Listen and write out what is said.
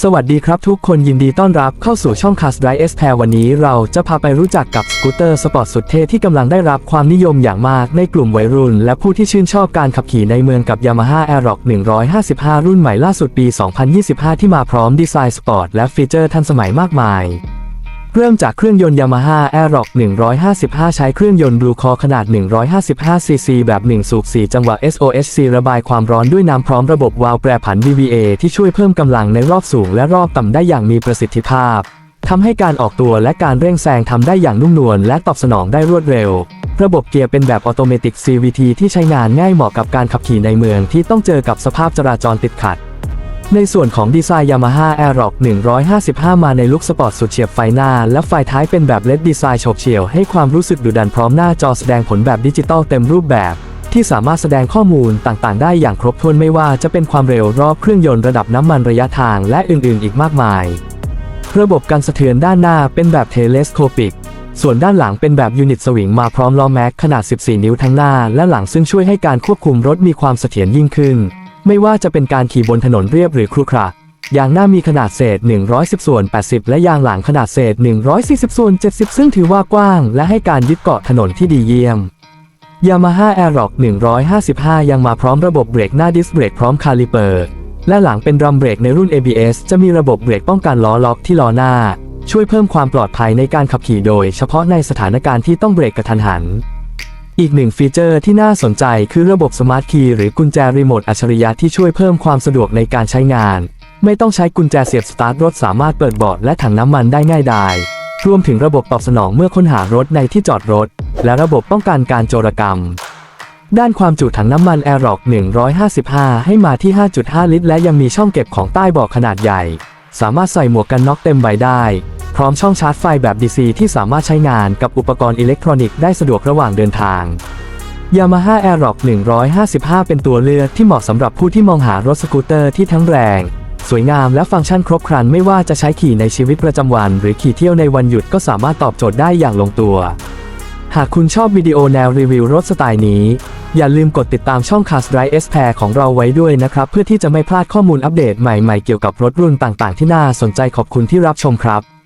สวัสดีครับทุกคนยินดีต้อนรับเข้าสู่ช่อง Cast Drive S p a i r วันนี้เราจะพาไปรู้จักกับสกูตเตอร์สปอร์ตสุดเท่ที่กำลังได้รับความนิยมอย่างมากในกลุ่มวัยรุ่น และผู้ที่ชื่นชอบการขับขี่ในเมืองกับ Yamaha Aerox 155 รุ่นใหม่ล่าสุดปี 2025 ที่มาพร้อมดีไซน์สปอร์ตและฟีเจอร์ทันสมัยมากมาย เริ่มจากเครื่องยนต์ Yamaha Aerox 155 ใช้เครื่องยนต์ Blue Core ขนาด 155 cc แบบ 1 สูบ 4 จังหวะ SOHC ระบายความร้อนด้วยน้ำพร้อมระบบวาล์วแปรผัน VVA ที่ช่วยเพิ่มกำลังในรอบสูงและรอบต่ำได้อย่างมีประสิทธิภาพ ทำให้การออกตัวและการเร่งแซงทำได้อย่างนุ่มนวลและตอบสนองได้รวดเร็ว ระบบเกียร์เป็นแบบออโตเมติก CVT ที่ใช้งานง่ายเหมาะกับการขับขี่ในเมืองที่ต้องเจอกับสภาพจราจรติดขัด ในส่วนของดีไซน์ Yamaha Aerox 155 มาในลุคสปอร์ตสุดเฉียบไฟหน้า และไฟท้ายเป็นแบบเลดดีไซน์โฉบเฉี่ยวให้ความรู้สึกดุดันพร้อมหน้าจอแสดงผลแบบดิจิตอลเต็มรูปแบบ ที่สามารถแสดงข้อมูลต่างๆ ได้อย่างครบถ้วนไม่ว่าจะเป็นความเร็วรอบเครื่องยนต์ระดับน้ำมันระยะทางและอื่นๆ อีกมากมาย ระบบการสะเทือนด้านหน้าเป็นแบบเทเลสโคปิกส่วนด้านหลังเป็นแบบยูนิตสวิงมาพร้อมล้อแม็กขนาด 14 นิ้วทั้งหน้าและหลังซึ่งช่วยให้การควบคุมรถมีความเสถียรยิ่งขึ้น ไม่ว่าจะเป็นการขี่บนถนนเรียบหรือครุขระยางหน้ามีขนาดเศษ 110 ส่วน 80 และยางหลังขนาดเศษ 140 ส่วน 70 ซึ่งถือว่ากว้าง และให้การยึดเกาะถนนที่ดีเยี่ยม Yamaha Aerox 155 ยังมาพร้อมระบบเบรกหน้าดิสเบรกพร้อมคาลิเปอร์ และหลังเป็นดรัมเบรกในรุ่น ABS จะมีระบบเบรกป้องกันล้อล็อกที่ล้อหน้า ช่วยเพิ่มความปลอดภัยในการขับขี่โดยเฉพาะในสถานการณ์ที่ต้องเบรกกระทันหัน อีกหนึ่งฟีเจอร์ที่น่าสนใจคือระบบสมาร์ทคีย์หรือกุญแจรีโมทอัจฉริยะที่ช่วยเพิ่มความสะดวกในการใช้งาน ไม่ต้องใช้กุญแจเสียบสตาร์ทรถสามารถเปิดเบาะและถังน้ำมันได้ง่ายดายรวมถึงระบบตอบสนองเมื่อค้นหารถในที่จอดรถ และระบบป้องกันการโจรกรรม ด้านความจุถังน้ำมัน Aerox 155 ให้มาที่ 5.5 ลิตร และยังมีช่องเก็บของใต้เบาะขนาดใหญ่ สามารถใส่หมวกกันน็อกเต็มใบได้ พร้อมช่องชาร์จไฟแบบ DC ที่สามารถใช้งานกับอุปกรณ์อิเล็กทรอนิกส์ได้สะดวกระหว่างเดินทาง Yamaha Aerox 155 เป็นตัวเลือกที่เหมาะสำหรับผู้ที่มองหารถสกูตเตอร์ที่ทั้งแรง สวยงามและฟังก์ชันครบครันไม่ว่าจะใช้ขี่ในชีวิตประจำวัน หรือขี่เที่ยวในวันหยุดก็สามารถตอบโจทย์ได้อย่างลงตัว หากคุณชอบวิดีโอแนวรีวิวรถสไตล์นี้ อย่าลืมกดติดตามช่อง Cars Drive S Pair ของเราไว้ด้วยนะครับ เพื่อที่จะไม่พลาดข้อมูลอัปเดตใหม่ๆเกี่ยวกับรถรุ่นต่างๆ ที่น่าสนใจขอบคุณที่รับชมครับ